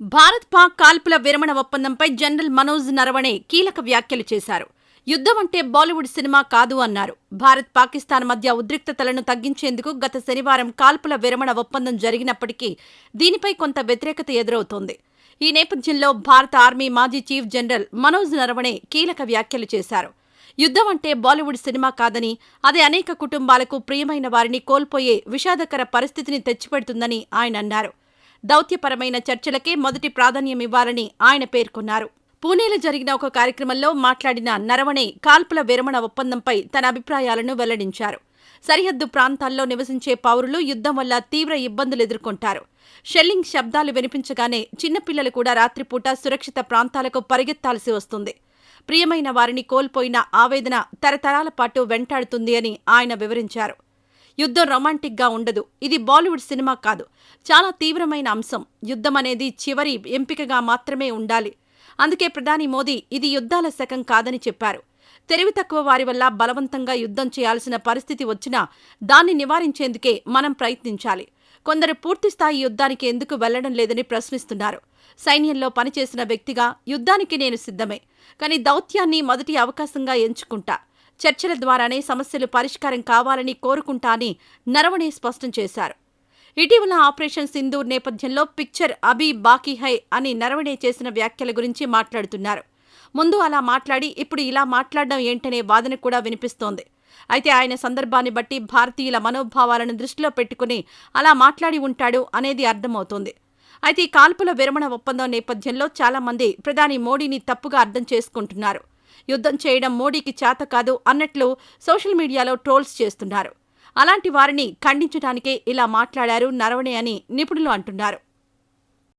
భారత్ పాక్ కాల్పుల విరమణ ఒప్పందంపై జనరల్ మనోజ్ నరవణే కీలక వ్యాఖ్యలు చేశారు. యుద్ధం అంటే బాలీవుడ్ సినిమా కాదు అన్నారు. భారత్ పాకిస్తాన్ మధ్య ఉద్రిక్తతలను తగ్గించేందుకు గత శనివారం కాల్పుల విరమణ ఒప్పందం జరిగినప్పటికీ దీనిపై కొంత వ్యతిరేకత ఎదురవుతోంది. ఈ నేపథ్యంలో భారత ఆర్మీ మాజీ చీఫ్ జనరల్ మనోజ్ నరవణే కీలక వ్యాఖ్యలు చేశారు. యుద్ధం అంటే బాలీవుడ్ సినిమా కాదని అది అనేక కుటుంబాలకు ప్రియమైన వారిని కోల్పోయే విషాదకర పరిస్థితిని తెచ్చిపెడుతుందని ఆయన అన్నారు. దౌత్యపరమైన చర్చలకే మొదటి ప్రాధాన్యమివ్వాలని ఆయన పేర్కొన్నారు. పూణేలో జరిగిన ఒక కార్యక్రమంలో మాట్లాడిన నరవణే కాల్పుల విరమణ ఒప్పందంపై తన అభిప్రాయాలను వెల్లడించారు. సరిహద్దు ప్రాంతాల్లో నివసించే పౌరులు యుద్ధం వల్ల తీవ్ర ఇబ్బందులు ఎదుర్కొంటారు. షెల్లింగ్ శబ్దాలు వినిపించగానే చిన్నపిల్లలు కూడా రాత్రిపూట సురక్షిత ప్రాంతాలకు పరిగెత్తాల్సి వస్తుంది. ప్రియమైన వారిని కోల్పోయిన ఆవేదన తరతరాల పాటు వెంటాడుతుంది అని ఆయన వివరించారు. యుద్ధం రొమాంటిక్గా ఉండదు. ఇది బాలీవుడ్ సినిమా కాదు. చాలా తీవ్రమైన అంశం. యుద్ధం అనేది చివరి ఎంపికగా మాత్రమే ఉండాలి. అందుకే ప్రధాని మోదీ ఇది యుద్ధాల శకం కాదని చెప్పారు. తెలివి తక్కువ వారి వల్ల బలవంతంగా యుద్ధం చేయాల్సిన పరిస్థితి వచ్చినా దాన్ని నివారించేందుకే మనం ప్రయత్నించాలి. కొందరు పూర్తిస్థాయి యుద్ధానికి ఎందుకు వెళ్ళడం లేదని ప్రశ్నిస్తున్నారు. సైన్యంలో పనిచేసిన వ్యక్తిగా యుద్ధానికి నేను సిద్ధమే. కానీ దౌత్యాన్ని మొదటి అవకాశంగా ఎంచుకుంటా. చర్చల ద్వారానే సమస్యలు పరిష్కారం కావాలని కోరుకుంటా అని నరవణే స్పష్టం చేశారు. ఇటీవల ఆపరేషన్ సింధూర్ నేపథ్యంలో పిక్చర్ అబీ బాకీ హై అని నరవణే చేసిన వ్యాఖ్యల గురించి మాట్లాడుతున్నారు. ముందు అలా మాట్లాడి ఇప్పుడు ఇలా మాట్లాడడం ఏంటనే వాదన కూడా వినిపిస్తోంది. అయితే ఆయన సందర్భాన్ని బట్టి భారతీయుల మనోభావాలను దృష్టిలో పెట్టుకుని అలా మాట్లాడి ఉంటాడు అనేది అర్థమవుతోంది. అయితే ఈ కాల్పుల విరమణ ఒప్పందం నేపథ్యంలో చాలా మంది ప్రధాని మోడీని తప్పుగా అర్థం చేసుకుంటున్నారు. యుద్ధం చేయడం మోడీకి చేత కాదు అన్నట్లు సోషల్ మీడియాలో ట్రోల్స్ చేస్తున్నారు. అలాంటి వారిని ఖండించడానికే ఇలా మాట్లాడారు నరవణే అని నిపుణులు అంటున్నారు.